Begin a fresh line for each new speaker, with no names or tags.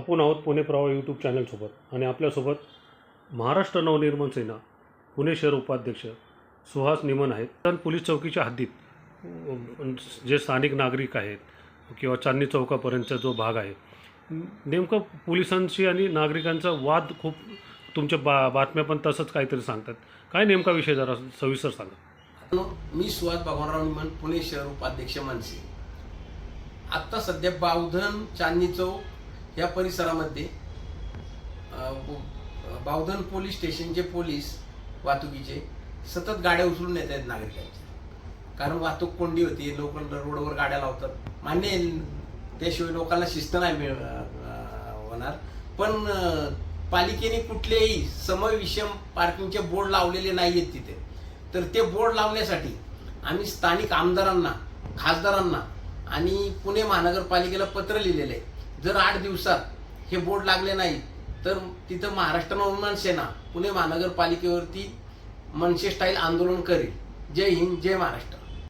आपण आहोत पुणे प्रवाह यूट्यूब चॅनलसोबत आणि आपल्यासोबत महाराष्ट्र नवनिर्माण सेना पुणे शहर उपाध्यक्ष सुहास निमन आहेत. तर पोलीस चौकीच्या हद्दीत जे स्थानिक नागरिक आहेत किंवा चांदणी चौकापर्यंतचा जो भाग आहे नेमकं पोलिसांशी आणि नागरिकांचा वाद खूप तुमच्या बा बातम्या पण तसंच काहीतरी सांगतात. काय नेमका विषय जरा सविस्तर सांगा.
मी सुहास भगवानराव निमन पुणे शहर उपाध्यक्ष मानसे. आत्ता सध्या बावधन चांदणी चौक या परिसरामध्ये बावधन पोलीस स्टेशनचे पोलीस वाहतुकीचे सतत गाड्या उचलून येत आहेत नागरिकांच्या कारण वाहतूक कोंडी होती लोक रोडवर गाड्या लावतात. मान्य त्याशिवाय लोकांना शिस्त नाही मिळ होणार. पण पालिकेने कुठलेही समविषम पार्किंगचे बोर्ड लावलेले नाही आहेत तिथे. तर ते बोर्ड लावण्यासाठी आम्ही स्थानिक आमदारांना खासदारांना आणि पुणे महानगरपालिकेला पत्र लिहिलेलं आहे. जर आठ दिवसात हे बोर्ड लागले नाही तर तिथं महाराष्ट्र नवनिर्माण सेना पुणे महानगरपालिकेवरती मनसे स्टाईल आंदोलन करेल. जय हिंद जय महाराष्ट्र.